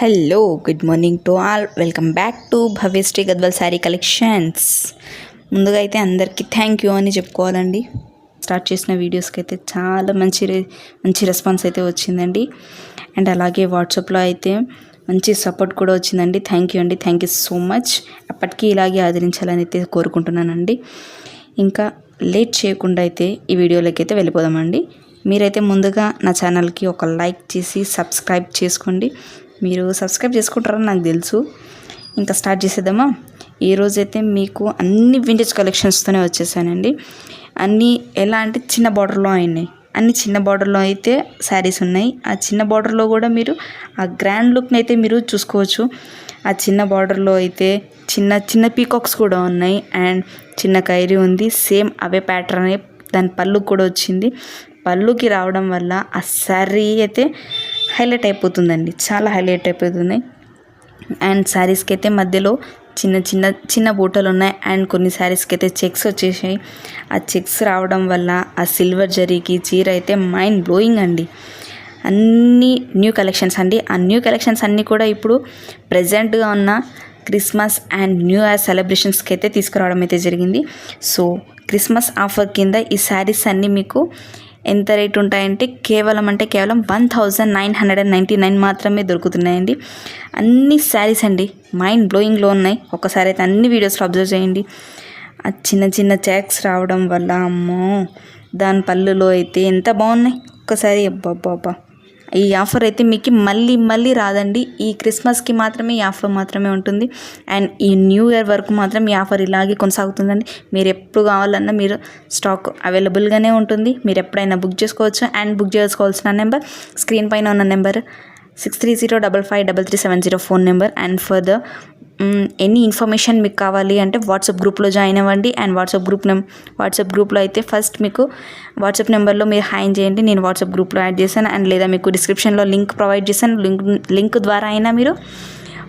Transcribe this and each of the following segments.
Hello good morning to all. Welcome back to Bhavyasri Gadwal sari collections. ముందుగా అయితే అందరికీ thank you అని చెప్పుకోవాలండి. Start చేసిన వీడియోస్కి అయితే చాలా మంచి మంచి రెస్పాన్స్ అయితే వచ్చిందండి. అండ్ అలాగే వాట్సాప్లో అయితే మంచి సపోర్ట్ కూడా వచ్చిందండి. థ్యాంక్ యూ అండి. థ్యాంక్ యూ సో మచ్ అప్పటికీ ఇలాగే ఆదరించాలని అయితే కోరుకుంటున్నానండి. ఇంకా లేట్ చేయకుండా అయితే ఈ వీడియోలోకి అయితే వెళ్ళిపోదామండి. మీరైతే ముందుగా నా ఛానల్కి ఒక లైక్ చేసి సబ్స్క్రైబ్ చేసుకోండి. మీరు సబ్స్క్రైబ్ చేసుకుంటారని నాకు తెలుసు. ఇంకా స్టార్ట్ చేసేద్దామా? ఈరోజైతే మీకు అన్ని వింటేజ్ కలెక్షన్స్తోనే వచ్చేసానండి. అన్నీ ఎలా అంటే చిన్న బార్డర్లో అయినాయి. అన్ని చిన్న బార్డర్లో అయితే శారీస్ ఉన్నాయి. ఆ చిన్న బార్డర్లో కూడా మీరు ఆ గ్రాండ్ లుక్ని అయితే మీరు చూసుకోవచ్చు. ఆ చిన్న బార్డర్లో అయితే చిన్న చిన్న పీకాక్స్ కూడా ఉన్నాయి. అండ్ చిన్న కైరీ ఉంది. సేమ్ అవే ప్యాటర్న్ దాని పళ్ళు కూడా వచ్చింది. పళ్ళుకి రావడం వల్ల ఆ శారీ అయితే హైలైట్ అయిపోతుందండి. చాలా హైలైట్ అయిపోతుంది. అండ్ శారీస్కి అయితే మధ్యలో చిన్న చిన్న చిన్న బూటలు ఉన్నాయి. అండ్ కొన్ని శారీస్కి అయితే చెక్స్ వచ్చేసాయి. ఆ చెక్స్ రావడం వల్ల ఆ సిల్వర్ జరీకి చీర అయితే మైండ్ బ్లోయింగ్ అండి. అన్ని న్యూ కలెక్షన్స్ అండి. ఆ న్యూ కలెక్షన్స్ అన్నీ కూడా ఇప్పుడు ప్రజెంట్గా ఉన్న క్రిస్మస్ అండ్ న్యూ ఇయర్ సెలబ్రేషన్స్కి అయితే తీసుకురావడం అయితే జరిగింది. సో క్రిస్మస్ ఆఫర్ కింద ఈ శారీస్ అన్నీ మీకు ఎంత రేట్ ఉంటాయంటే కేవలం అంటే కేవలం one thousand nine hundred and ninety nine మాత్రమే దొరుకుతున్నాయండి. అన్ని శారీస్ అండి. మైండ్ బ్లోయింగ్లో ఉన్నాయి. ఒకసారి అయితే అన్ని వీడియోస్లో అబ్జర్వ్ చేయండి. ఆ చిన్న చిన్న చాక్స్ రావడం వల్ల అమ్మో! దాని పళ్ళులో అయితే ఎంత బాగున్నాయి. ఒక్కసారి అబ్బా ఈ ఆఫర్ అయితే మీకు మళ్ళీ మళ్ళీ రాదండి. ఈ క్రిస్మస్కి మాత్రమే ఈ ఆఫర్ మాత్రమే ఉంటుంది. అండ్ ఈ న్యూ ఇయర్ వరకు మాత్రం ఈ ఆఫర్ ఇలాగే కొనసాగుతుందండి. మీరు ఎప్పుడు కావాలన్నా మీరు స్టాక్ అవైలబుల్గానే ఉంటుంది. మీరు ఎప్పుడైనా బుక్ చేసుకోవచ్చు. అండ్ బుక్ చేసుకోవాల్సిన నెంబర్ స్క్రీన్ పైన ఉన్న number six three zero double five double three seven zero phone number. And for the any information మీకు కావాలి అంటే వాట్సాప్ గ్రూప్లో జాయిన్ అవ్వండి. అండ్ వాట్సాప్ గ్రూప్ నెం వాట్సాప్ గ్రూప్లో అయితే ఫస్ట్ మీకు వాట్సాప్ నెంబర్లో మీరు హాయ్ చేయండి. నేను వాట్సాప్ గ్రూప్లో యాడ్ చేశాను. అండ్ లేదా మీకు డిస్క్రిప్షన్లో లింక్ ప్రొవైడ్ చేశాను. లింక్ లింక్ ద్వారా అయినా మీరు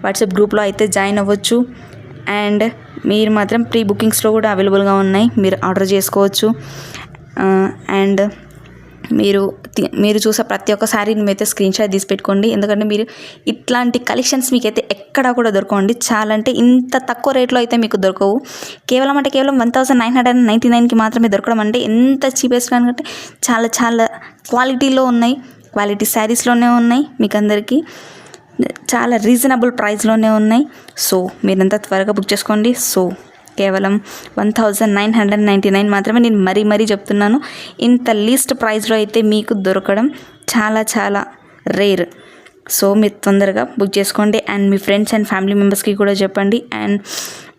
వాట్సాప్ గ్రూప్లో అయితే జాయిన్ అవ్వచ్చు. అండ్ మీరు మాత్రం ప్రీ బుకింగ్స్లో కూడా అవైలబుల్గా ఉన్నాయి. మీరు ఆర్డర్ చేసుకోవచ్చు. అండ్ మీరు తి- మీరు చూసే ప్రతి ఒక్క శారీని మీరైతే స్క్రీన్ షాట్ తీసి పెట్టుకోండి. ఎందుకంటే మీరు ఇట్లాంటి కలెక్షన్స్ మీకైతే ఎక్కడా కూడా దొరకవండి. చాలా అంటే ఇంత తక్కువ రేట్లో అయితే మీకు దొరకవు. కేవలం అంటే కేవలం one thousand nine hundred and ninety నైన్కి మాత్రమే దొరకడం అంటే ఎంత చీపెస్ట్ అంటే చాలా చాలా క్వాలిటీలో ఉన్నాయి. క్వాలిటీ శారీస్లోనే ఉన్నాయి మీకు అందరికీ చాలా రీజనబుల్ ప్రైస్లోనే ఉన్నాయి. సో మీరంతా త్వరగా బుక్ చేసుకోండి. సో కేవలం one thousand nine hundred ninety nine మాత్రమే నేను మరీ మరీ చెప్తున్నాను. ఇంత లీస్ట్ ప్రైస్లో అయితే మీకు దొరకడం చాలా చాలా రేర్ సో మీరు తొందరగా బుక్ చేసుకోండి. అండ్ మీ ఫ్రెండ్స్ అండ్ ఫ్యామిలీ మెంబర్స్కి కూడా చెప్పండి. అండ్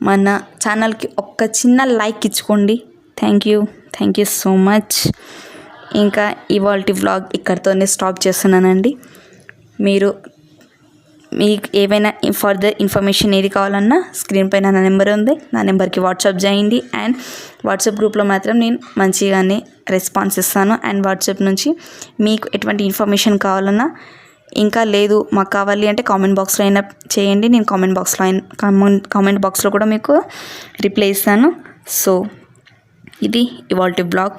మన ఛానల్కి ఒక్క చిన్న లైక్ ఇచ్చుకోండి. Thank you thank you so much ఇంకా ఇవాల్టి వ్లాగ్ ఇక్కడితోనే స్టాప్ చేస్తున్నానండి. మీరు మీకు ఏవైనా ఫర్దర్ ఇన్ఫర్మేషన్ ఏది కావాలన్నా స్క్రీన్ పైన నా నెంబర్ ఉంది. నా నెంబర్కి వాట్సాప్ చేయండి అండ్ వాట్సాప్ గ్రూప్లో మాత్రం నేను మంచిగానే రెస్పాన్స్ ఇస్తాను. అండ్ వాట్సాప్ నుంచి మీకు ఎటువంటి ఇన్ఫర్మేషన్ కావాలన్నా ఇంకా లేదు మాకు కావాలి అంటే కామెంట్ బాక్స్లో అయినా చేయండి. నేను కామెంట్ బాక్స్లో అయినా కామెంట్ కామెంట్ బాక్స్లో కూడా మీకు రిప్లై ఇస్తాను. సో ఇది ఇవాల్టి బ్లాగ్